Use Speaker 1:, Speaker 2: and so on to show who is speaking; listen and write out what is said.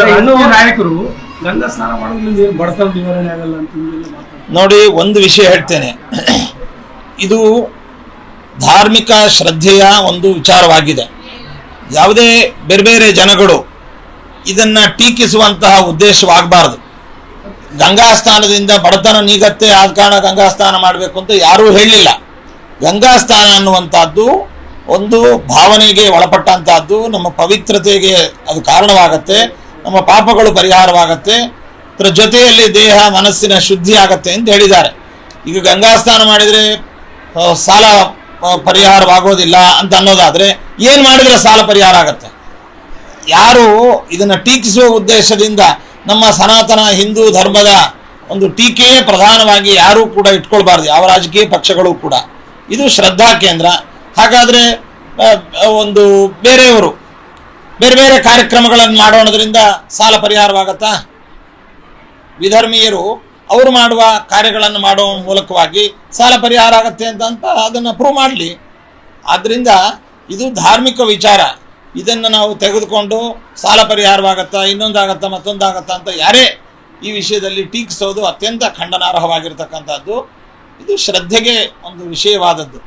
Speaker 1: ನಾಯಕರು ಗಂಗಾ ಸ್ನಾನ ಮಾಡೋದ್ರಿಂದ ಏನು ಬಡತನ ನಿವಾರಣೆ ಆಗಲ್ಲ ಅಂತ
Speaker 2: ನೋಡಿ ಒಂದು ವಿಷಯ ಹೇಳ್ತೇನೆ. ಇದು ಧಾರ್ಮಿಕ ಶ್ರದ್ಧೆಯ ಒಂದು ವಿಚಾರವಾಗಿದೆ. ಯಾವುದೇ ಬೇರೆ ಬೇರೆ ಜನಗಳು ಇದನ್ನ ಟೀಕಿಸುವಂತಹ ಉದ್ದೇಶವಾಗಬಾರದು. ಗಂಗಾ ಸ್ನಾನದಿಂದ ಬಡತನ ನೀಗತ್ತೆ ಆದ ಕಾರಣ ಗಂಗಾ ಸ್ನಾನ ಮಾಡಬೇಕು ಅಂತ ಯಾರೂ ಹೇಳಲಿಲ್ಲ ಗಂಗಾ ಸ್ನಾನ ಅನ್ನುವಂಥದ್ದು ಒಂದು ಭಾವನೆಗೆ ಒಳಪಟ್ಟಂತಹದ್ದು ನಮ್ಮ ಪವಿತ್ರತೆಗೆ ಅದು ಕಾರಣವಾಗತ್ತೆ. ನಮ್ಮ ಪಾಪಗಳು ಪರಿಹಾರವಾಗತ್ತೆ. ಅದರ ಜೊತೆಯಲ್ಲಿ ದೇಹ, ಮನಸ್ಸಿನ ಶುದ್ಧಿ ಆಗತ್ತೆ ಅಂತ ಹೇಳಿದ್ದಾರೆ. ಈಗ ಗಂಗಾ ಸ್ನಾನ ಮಾಡಿದರೆ ಸಾಲ ಪರಿಹಾರವಾಗೋದಿಲ್ಲ ಅಂತ ಅನ್ನೋದಾದರೆ ಏನು ಮಾಡಿದರೆ ಸಾಲ ಪರಿಹಾರ ಆಗತ್ತೆ? ಯಾರು ಇದನ್ನು ಟೀಕಿಸುವ ಉದ್ದೇಶದಿಂದ ನಮ್ಮ ಸನಾತನ ಹಿಂದೂ ಧರ್ಮದ ಒಂದು ಟೀಕೆ ಪ್ರಧಾನವಾಗಿ ಯಾರೂ ಕೂಡ ಇಟ್ಕೊಳ್ಬಾರ್ದು, ಯಾವ ರಾಜಕೀಯ ಪಕ್ಷಗಳು ಕೂಡ. ಇದು ಶ್ರದ್ಧಾ ಕೇಂದ್ರ. ಹಾಗಾದರೆ ಒಂದು ಬೇರೆಯವರು ಬೇರೆ ಬೇರೆ ಕಾರ್ಯಕ್ರಮಗಳನ್ನು ಮಾಡೋಣದ್ರಿಂದ ಸಾಲ ಪರಿಹಾರವಾಗತ್ತಾ? ವಿಧರ್ಮೀಯರು ಅವರು ಮಾಡುವ ಕಾರ್ಯಗಳನ್ನು ಮಾಡುವ ಮೂಲಕವಾಗಿ ಸಾಲ ಪರಿಹಾರ ಆಗತ್ತೆ ಅಂತ ಅಂತ ಅದನ್ನು ಪ್ರೂವ್ ಮಾಡಲಿ. ಆದ್ದರಿಂದ ಇದು ಧಾರ್ಮಿಕ ವಿಚಾರ. ಇದನ್ನು ನಾವು ತೆಗೆದುಕೊಂಡು ಸಾಲ ಪರಿಹಾರವಾಗತ್ತಾ, ಇನ್ನೊಂದಾಗತ್ತಾ, ಮತ್ತೊಂದಾಗತ್ತಾ ಅಂತ ಯಾರೇ ಈ ವಿಷಯದಲ್ಲಿ ಟೀಕಿಸೋದು ಅತ್ಯಂತ ಖಂಡನಾರ್ಹವಾಗಿರ್ತಕ್ಕಂಥದ್ದು. ಇದು ಶ್ರದ್ಧೆಗೆ ಒಂದು ವಿಷಯವಾದದ್ದು.